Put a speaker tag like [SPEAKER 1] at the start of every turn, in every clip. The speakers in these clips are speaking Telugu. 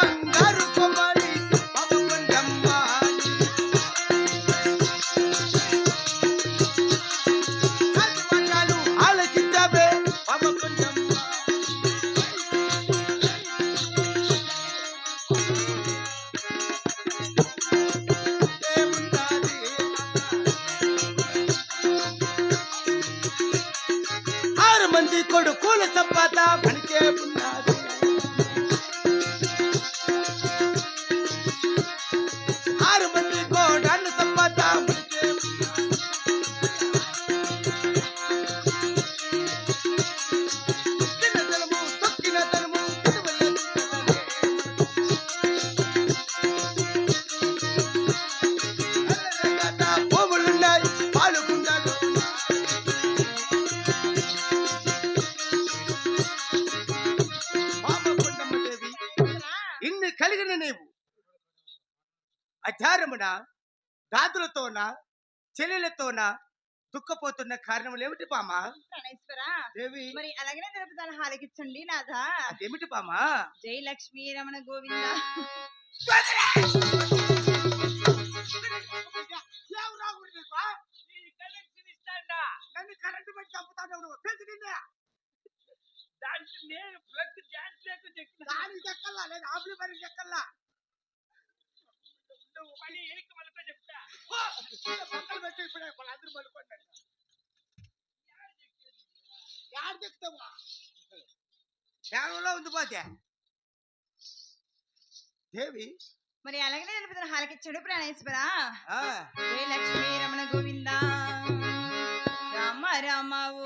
[SPEAKER 1] ಬಂಗಾರು ಕೊಮಲ కలిగిన నీవు. అచారమున దాదులతోన చెల్లెలతోన దుఃఖపోతున్న కారణములు ఏమిటి పామా? దేవి
[SPEAKER 2] మరి అలాగనే హాలకిచ్చండి నాథా.
[SPEAKER 1] అదేమిటి పామా?
[SPEAKER 2] జై లక్ష్మీ రమణ గోవింద.
[SPEAKER 1] పక్కన పెట్టి ఇప్పుడే వాళ్ళందరూ పడుకోండి యాడ చెప్తావా? కేవలంలో ఉంది పోతే. దేవి?
[SPEAKER 2] మరి అలాగనే తెలుపుతాను హాలకిచ్చండి ప్రాణేశ్వర
[SPEAKER 1] ఆ,
[SPEAKER 2] జై లక్ష్మీ రమణ గోవింద. రామ రామ ఓ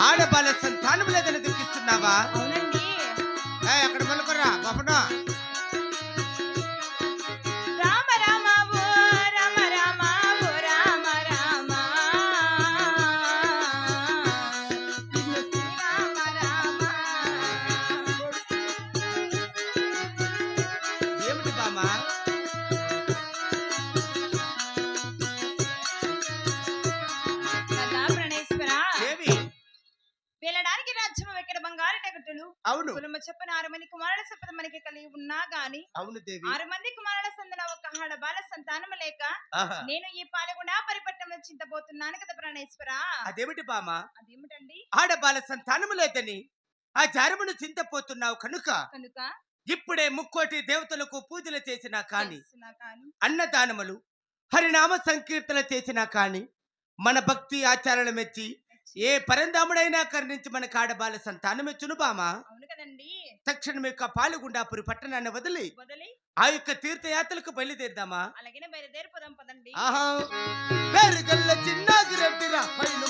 [SPEAKER 1] ఆడబాల సంతానం లేదని దుఃఖిస్తున్నావా? అక్కడ మలుకురా బాపనా
[SPEAKER 2] చెప్పని ఆరు మంది కుమారుల సంపద మనకి కలిగి ఉన్నా గాని
[SPEAKER 1] అవును దేవి.
[SPEAKER 2] ఆరు మంది కుమారుల సందన ఒక ఆడబాల సంతానం లేక. నేను ఈ పాలగుణ పరిపట్టంలో చింతపోతున్నాను కదా ప్రాణేశ్వర?
[SPEAKER 1] అదేమిటి బామా
[SPEAKER 2] అదేమిటండి?
[SPEAKER 1] ఆడబాల సంతానము లేదని ఆ జారమును చింతపోతున్నావు కనుక
[SPEAKER 2] కనుక
[SPEAKER 1] ఇప్పుడే ముక్కోటి దేవతలకు పూజలు చేసినా కాని అన్నదానములు హరినామ సంకీర్తన చేసినా కాని మన భక్తి ఆచారాలు మెచ్చి ఏ పరంధాముడైనా కరుణించి మన కాడబాల సంతానమెచ్చును బామా
[SPEAKER 2] అవును కదండి.
[SPEAKER 1] తక్షణం యొక్క పాలుగుండాపురి పట్టణాన్ని వదిలి
[SPEAKER 2] వదిలి
[SPEAKER 1] ఆ యొక్క తీర్థయాత్రలకు బయలుదేరదామా?
[SPEAKER 2] అలాగే బయలుదేరిపోదాం పదండి.
[SPEAKER 1] ఆహా! పెరుగల్ల చిన్నాగి రెడ్డిరా పైన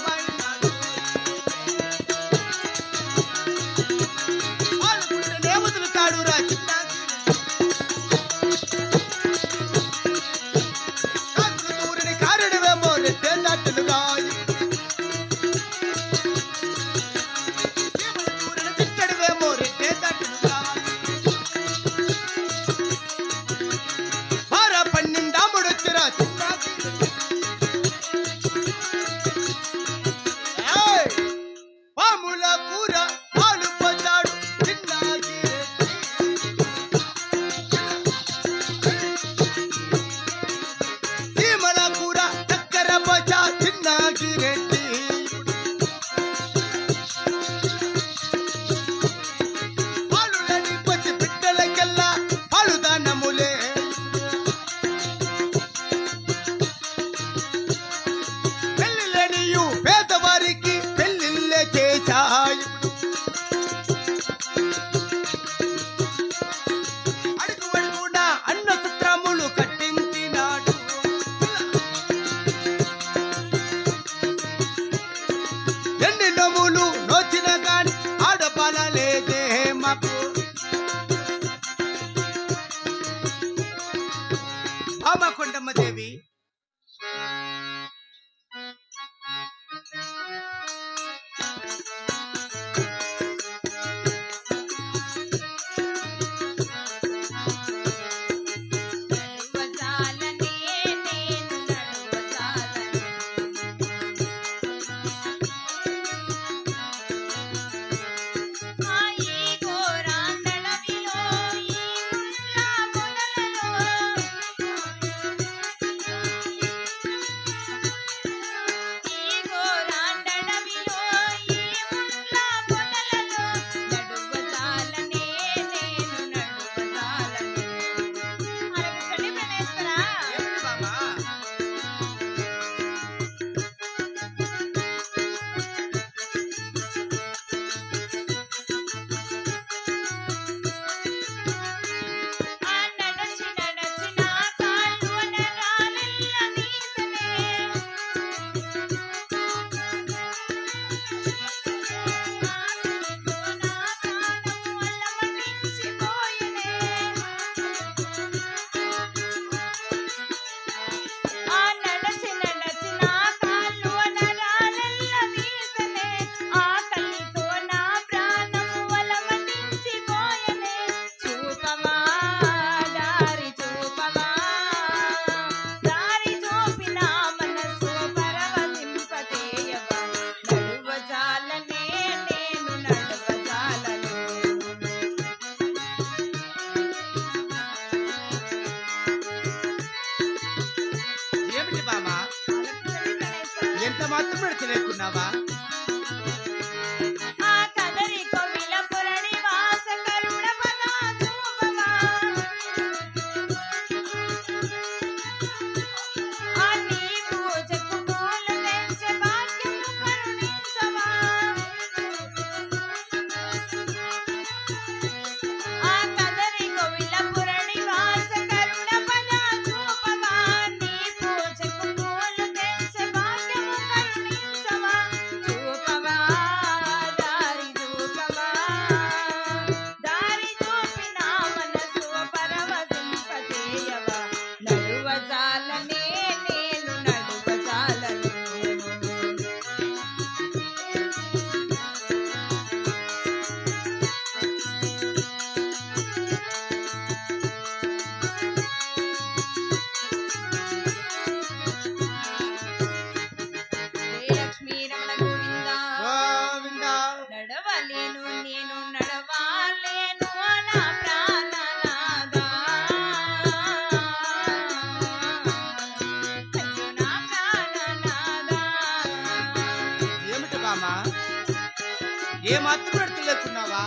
[SPEAKER 1] మాత్రం పెడుతులేకున్నావా